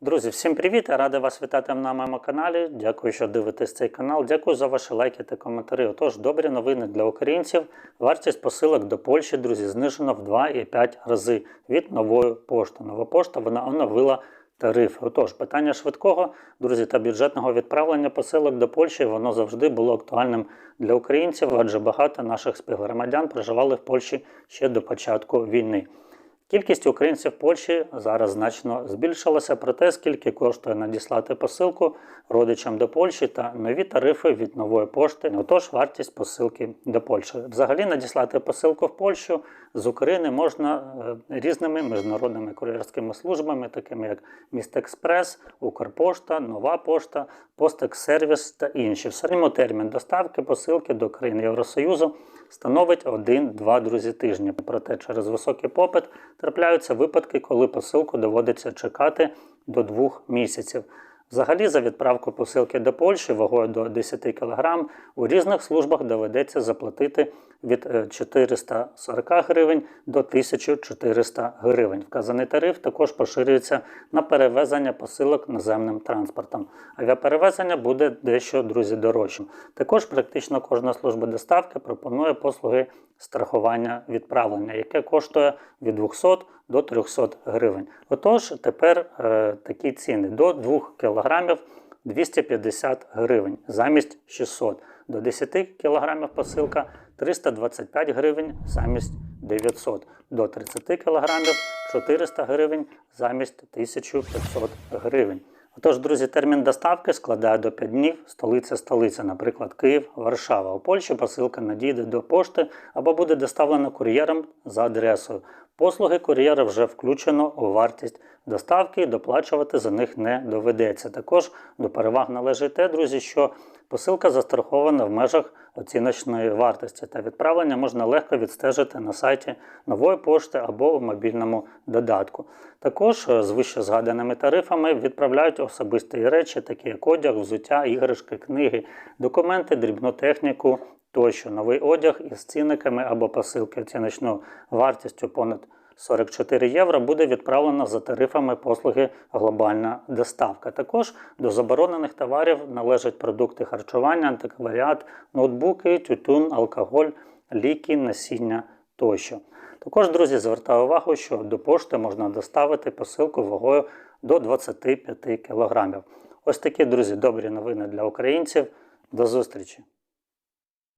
Друзі, всім привіт! Я радий вас вітати на моєму каналі. Дякую, що дивитесь цей канал. Дякую за ваші лайки та коментарі. Отож, добрі новини для українців. Вартість посилок до Польщі, друзі, знижена в 2,5 рази від нової пошти. Нова пошта вона оновила тарифи. Отож, питання швидкого, друзі, та бюджетного відправлення посилок до Польщі воно завжди було актуальним для українців, адже багато наших співгромадян проживали в Польщі ще до початку війни. Кількість українців в Польщі зараз значно збільшилася, проте скільки коштує надіслати посилку родичам до Польщі та нові тарифи від нової пошти, отож вартість посилки до Польщі. Взагалі надіслати посилку в Польщу з України можна е, різними міжнародними кур'єрськими службами, такими як Містекспрес, Укрпошта, Нова Пошта, Постекс-сервіс та інші. В середньому термін доставки посилки до країн Євросоюзу становить 1-2 друзі тижні. Проте через високий попит трапляються випадки, коли посилку доводиться чекати до 2 місяців. Взагалі, за відправку посилки до Польщі вагою до 10 кг у різних службах доведеться заплатити від е, 440 гривень до 1400 гривень. Вказаний тариф також поширюється на перевезення посилок наземним транспортом. Авіаперевезення буде дещо, друзі, дорожчим. Також практично кожна служба доставки пропонує послуги страхування відправлення, яке коштує від 200 до 300 гривень. Отож, тепер е, такі ціни до 2 кг 250 гривень замість 600. До 10 кг посилка 325 гривень замість 900. До 30 кг 400 гривень замість 1500 гривень. Отож, друзі, термін доставки складає до 5 днів столиця столиця, наприклад, Київ, Варшава. У Польщі посилка надійде до пошти або буде доставлена кур'єром за адресою. Послуги кур'єра вже включено у вартість доставки доплачувати за них не доведеться. Також до переваг належить те, друзі, що посилка застрахована в межах оціночної вартості та відправлення можна легко відстежити на сайті нової пошти або у мобільному додатку. Також е, з вище згаданими тарифами відправляють особисті речі, такі як одяг, взуття, іграшки, книги, документи, дрібну техніку тощо. Новий одяг із цінниками або посилки оціночною вартістю понад 44 євро буде відправлено за тарифами послуги глобальна доставка. Також до заборонених товарів належать продукти харчування, антикваріат, ноутбуки, тютюн, алкоголь, ліки, насіння тощо. Також, друзі, звертаю увагу, що до пошти можна доставити посилку вагою до 25 кг. Ось такі, друзі, добрі новини для українців. До зустрічі!